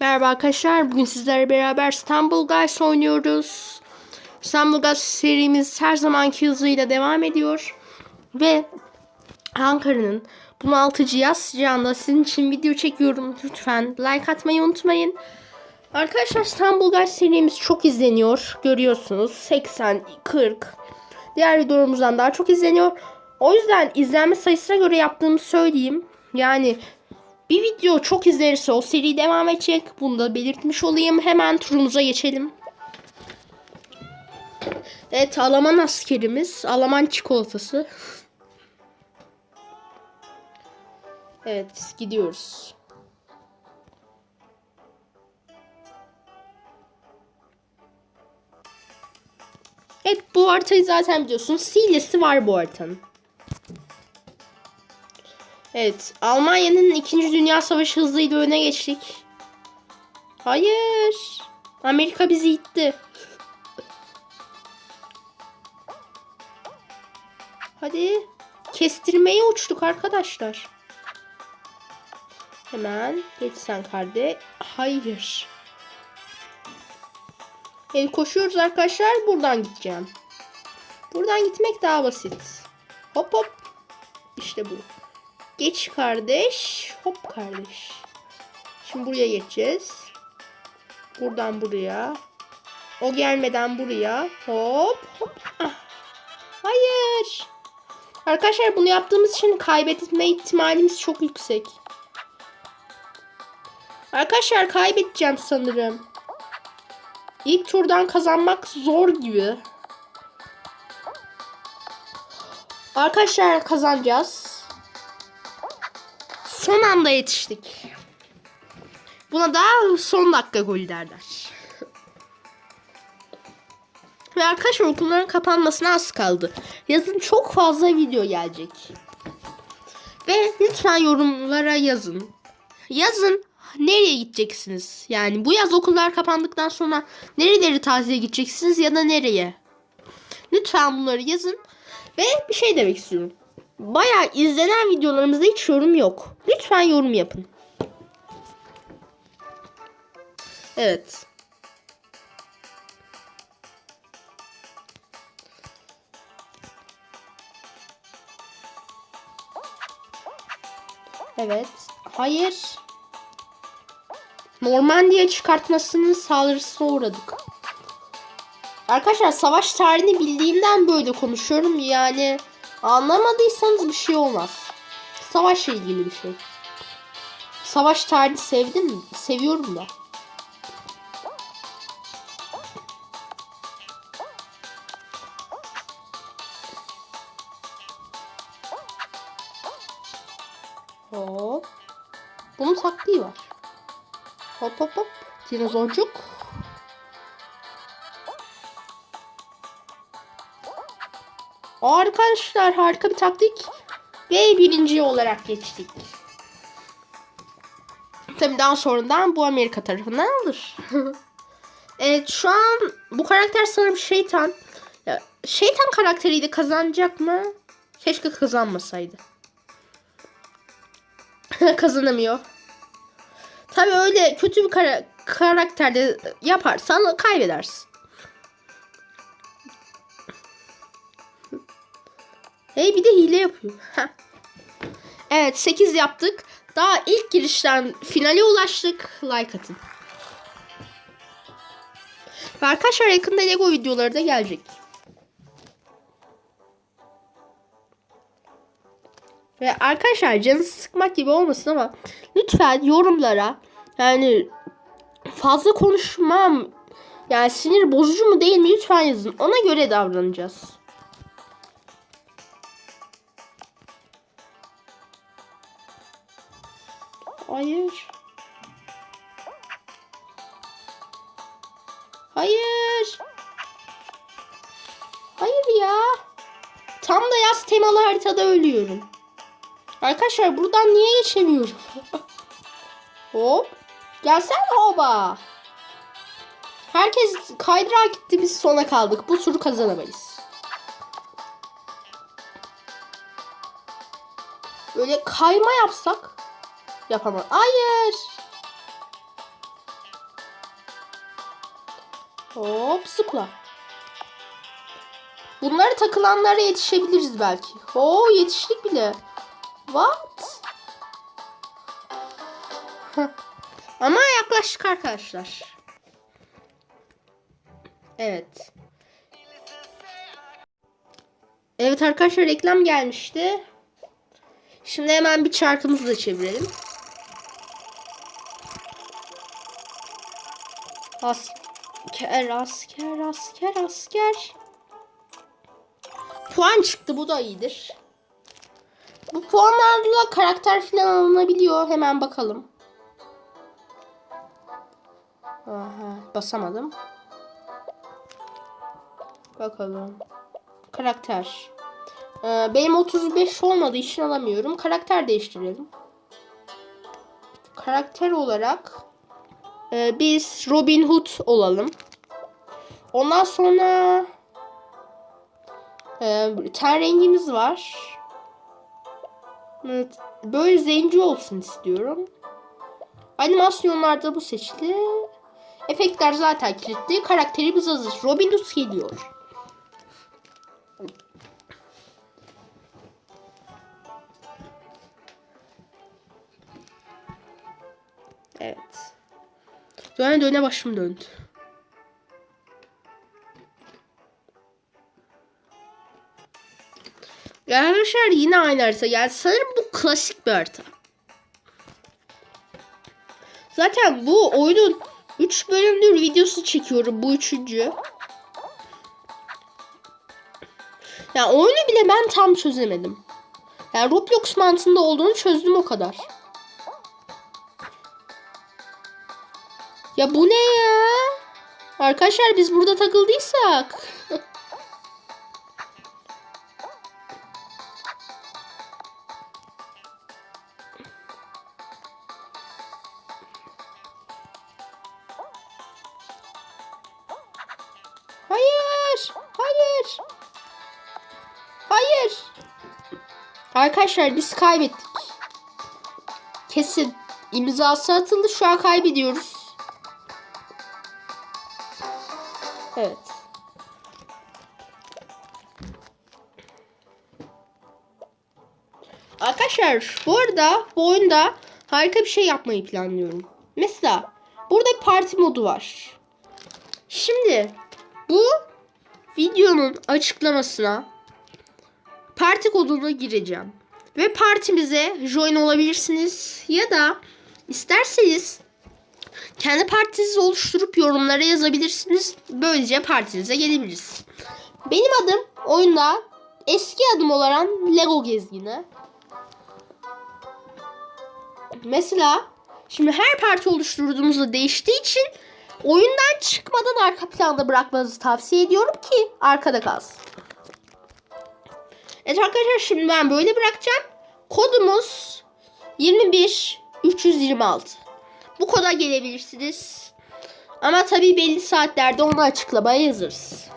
Merhaba arkadaşlar. Bugün sizlerle beraber İstanbul Guys oynuyoruz. İstanbul Guys serimiz her zamanki hızıyla devam ediyor. Ve Ankara'nın bunaltıcı yaz sıcağında sizin için video çekiyorum. Lütfen like atmayı unutmayın. Arkadaşlar İstanbul Guys serimiz çok izleniyor. Görüyorsunuz 80, 40. Diğer videolarımızdan daha çok izleniyor. O yüzden izlenme sayısına göre yaptığımı söyleyeyim. Yani bir video çok izlenirse o seri devam edecek. Bunu da belirtmiş olayım. Hemen turumuza geçelim. Evet Alman askerimiz. Alman çikolatası. Evet gidiyoruz. Evet bu haritayı zaten biliyorsunuz. Silesi var bu haritanın. Evet. Almanya'nın 2. Dünya Savaşı hızlıyla öne geçtik. Hayır. Amerika bizi itti. Hadi. Kestirmeye uçtuk arkadaşlar. Hemen geç sen kardeş. Hayır. Evet koşuyoruz arkadaşlar. Buradan gideceğim. Buradan gitmek daha basit. Hop hop. İşte bu. Geç kardeş. Hop kardeş. Şimdi buraya geçeceğiz. Buradan buraya. O gelmeden buraya. Hop hop. Ah. Hayır. Arkadaşlar bunu yaptığımız için kaybetme ihtimalimiz çok yüksek. Arkadaşlar kaybedeceğim sanırım. İlk turdan kazanmak zor gibi. Arkadaşlar kazanacağız. Son anda yetiştik. Buna da son dakika gol derler. Ve arkadaşlar okulların kapanmasına az kaldı. Yazın çok fazla video gelecek. Ve lütfen yorumlara yazın. Yazın nereye gideceksiniz? Yani bu yaz okullar kapandıktan sonra nereleri tatile gideceksiniz ya da nereye? Lütfen bunları yazın. Ve bir şey demek istiyorum. Bayağı izlenen videolarımızda hiç yorum yok. Lütfen yorum yapın. Evet. Evet. Hayır. Normandiya çıkartmasının saldırısına uğradık. Arkadaşlar savaş tarihini bildiğimden böyle konuşuyorum. Yani anlamadıysanız bir şey olmaz. Savaşla ilgili bir şey. Savaş tarihini sevdim. Seviyorum da. Hop. Bunun taktiği var. Hop hop hop. Dinozorcuk. Arkadaşlar harika bir taktik. Ve birinci olarak geçtik. Tabi daha sonradan bu Amerika tarafından alır. evet şu an bu karakter sanırım şeytan. Ya, şeytan karakteriydi kazanacak mı? Keşke kazanmasaydı. Kazanamıyor. Tabi öyle kötü bir kara karakterde yaparsan kaybedersin. Hey bir de hile yapıyor. evet 8 yaptık. Daha ilk girişten finale ulaştık. Like atın. Ve arkadaşlar yakında Lego videoları da gelecek. Ve arkadaşlar canı sıkmak gibi olmasın ama lütfen yorumlara yani fazla konuşmam yani sinir bozucu mu değil mi lütfen yazın. Ona göre davranacağız. Hayır. Hayır. Hayır ya. Tam da yaz temalı haritada ölüyorum. Arkadaşlar buradan niye geçemiyorum? Hop. Gelsene hoba. Herkes kaydırağa gitti biz sona kaldık. Bu turu kazanamayız. Böyle kayma yapsak yapamam. Hayır. Hop zıpla. Bunları takılanlara yetişebiliriz belki. Oo yetiştik bile. What? Ama yaklaştık arkadaşlar. Evet. Evet arkadaşlar reklam gelmişti. Şimdi hemen bir çarkımızı da çevirelim. Asker, asker, asker, asker. Puan çıktı bu da iyidir. Bu puanlarla karakter falan alınabiliyor. Hemen bakalım. Aha, basamadım. Bakalım. Karakter. Ee, benim 35 olmadığı için alamıyorum. Karakter değiştirelim. Karakter olarak e, biz Robin Hood olalım. Ondan sonra e, ten rengimiz var. Evet, böyle zenci olsun istiyorum. Animasyonlarda bu seçili. Efektler zaten kilitli. Karakterimiz hazır. Robin Hood geliyor. Döne döne başım döndü. Ya arkadaşlar yine aynı harita. Yani sanırım bu klasik bir harita. Zaten bu oyunun 3 bölümdür videosu çekiyorum. Bu üçüncü. Ya oyunu bile ben tam çözemedim. Yani Roblox mantığında olduğunu çözdüm o kadar. Ya bu ne ya? Arkadaşlar biz burada takıldıysak. Hayır. Hayır. Hayır. Arkadaşlar biz kaybettik. Kesin. İmzası atıldı. Şu an kaybediyoruz. Evet. Arkadaşlar bu arada bu oyunda harika bir şey yapmayı planlıyorum. Mesela burada bir parti modu var. Şimdi bu videonun açıklamasına parti kodunu gireceğim. Ve partimize join olabilirsiniz ya da isterseniz kendi partinizi oluşturup yorumlara yazabilirsiniz. Böylece partinize gelebiliriz. Benim adım oyunda eski adım olan Lego gezgini. Mesela şimdi her parti oluşturduğumuzda değiştiği için oyundan çıkmadan arka planda bırakmanızı tavsiye ediyorum ki arkada kalsın. Evet arkadaşlar şimdi ben böyle bırakacağım. Kodumuz 21 326. Bu koda gelebilirsiniz. Ama tabii belli saatlerde onu açıklamaya yazarız.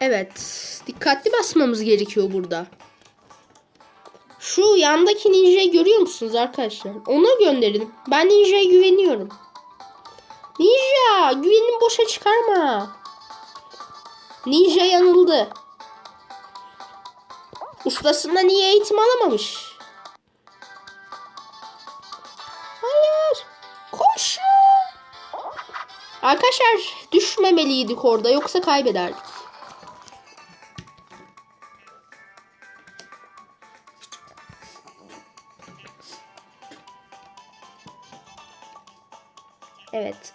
Evet. Dikkatli basmamız gerekiyor burada. Şu yandaki ninja'yı görüyor musunuz arkadaşlar? Ona gönderin. Ben ninja'ya güveniyorum. Ninja güvenini boşa çıkarma. Ninja yanıldı. Ustasından iyi eğitim alamamış. Hayır. Koşun. Arkadaşlar düşmemeliydik orada yoksa kaybederdik.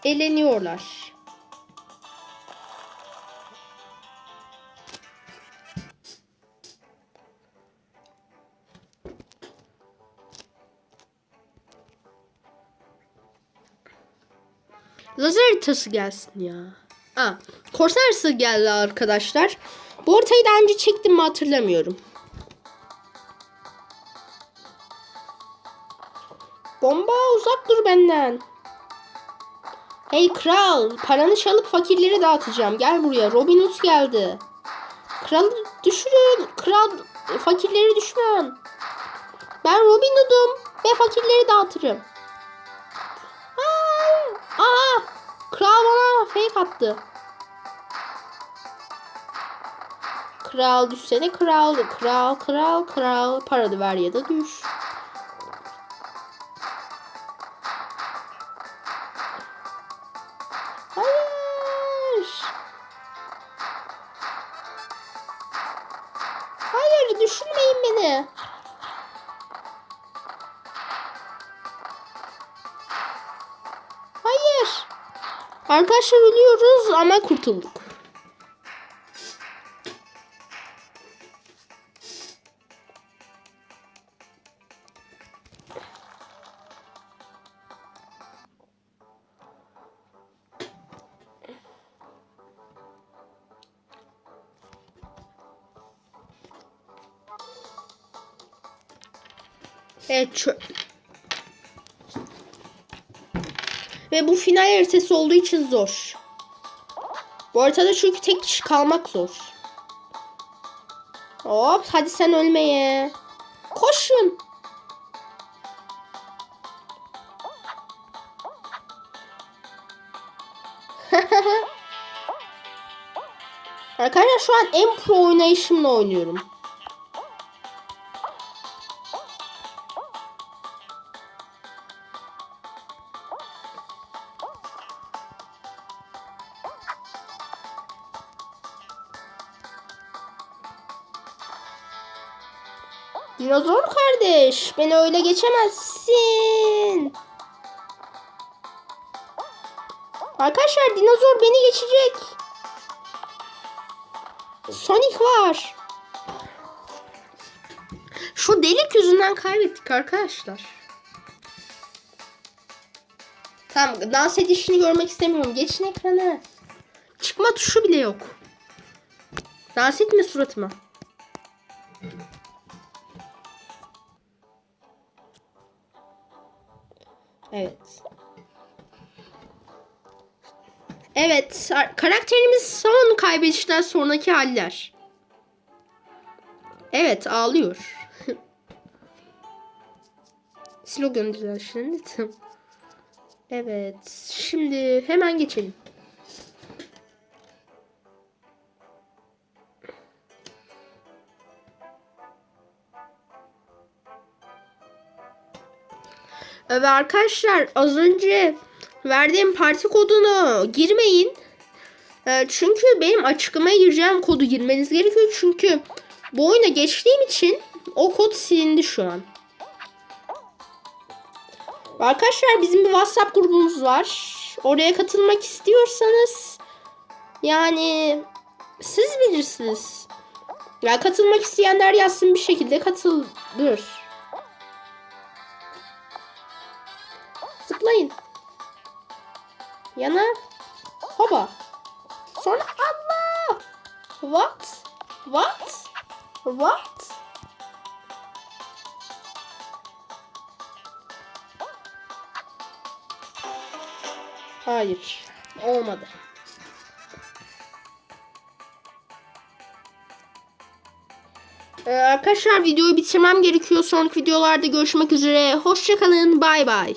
Eleniyorlar. Lazer haritası gelsin ya. Aa, korsan haritası geldi arkadaşlar. Bu haritayı daha önce çektim mi hatırlamıyorum. Bomba uzak dur benden. Hey kral, paranı çalıp fakirleri dağıtacağım. Gel buraya. Robin Hood geldi. Kral düşürün. Kral fakirleri düşman. Ben Robin Hood'um ve fakirleri dağıtırım. Aa, aa, kral bana fake attı. Kral düşsene kral, kral, kral, kral. Paranı ver ya da düş. Arkadaşlar ölüyoruz ama kurtulduk. Evet. Ve bu final haritası olduğu için zor. Bu haritada çünkü tek kişi kalmak zor. Hop hadi sen ölmeye. Koşun. Arkadaşlar şu an en pro oynayışımla oynuyorum. Dinozor kardeş, beni öyle geçemezsin. Arkadaşlar dinozor beni geçecek. Sonic var. Şu delik yüzünden kaybettik arkadaşlar. Tamam dans edişini görmek istemiyorum. Geçin ekranı. Çıkma tuşu bile yok. Dans etme suratıma. Evet. Evet. ar- Karakterimiz son kaybedişten sonraki haller. Evet ağlıyor. Slogan düzelşini Evet. Şimdi hemen geçelim. Ve arkadaşlar az önce verdiğim parti kodunu girmeyin. Ee, Çünkü benim açıklamaya gireceğim kodu girmeniz gerekiyor. Çünkü bu oyuna geçtiğim için o kod silindi şu an. Arkadaşlar bizim bir WhatsApp grubumuz var. Oraya katılmak istiyorsanız yani siz bilirsiniz. Ya katılmak isteyenler yazsın bir şekilde katılır. Zıplayın. Yana. Hoba. Sonra Allah. What? What? What? Hayır. Olmadı. Ee, arkadaşlar videoyu bitirmem gerekiyor. Sonraki videolarda görüşmek üzere. Hoşçakalın. Bay bay.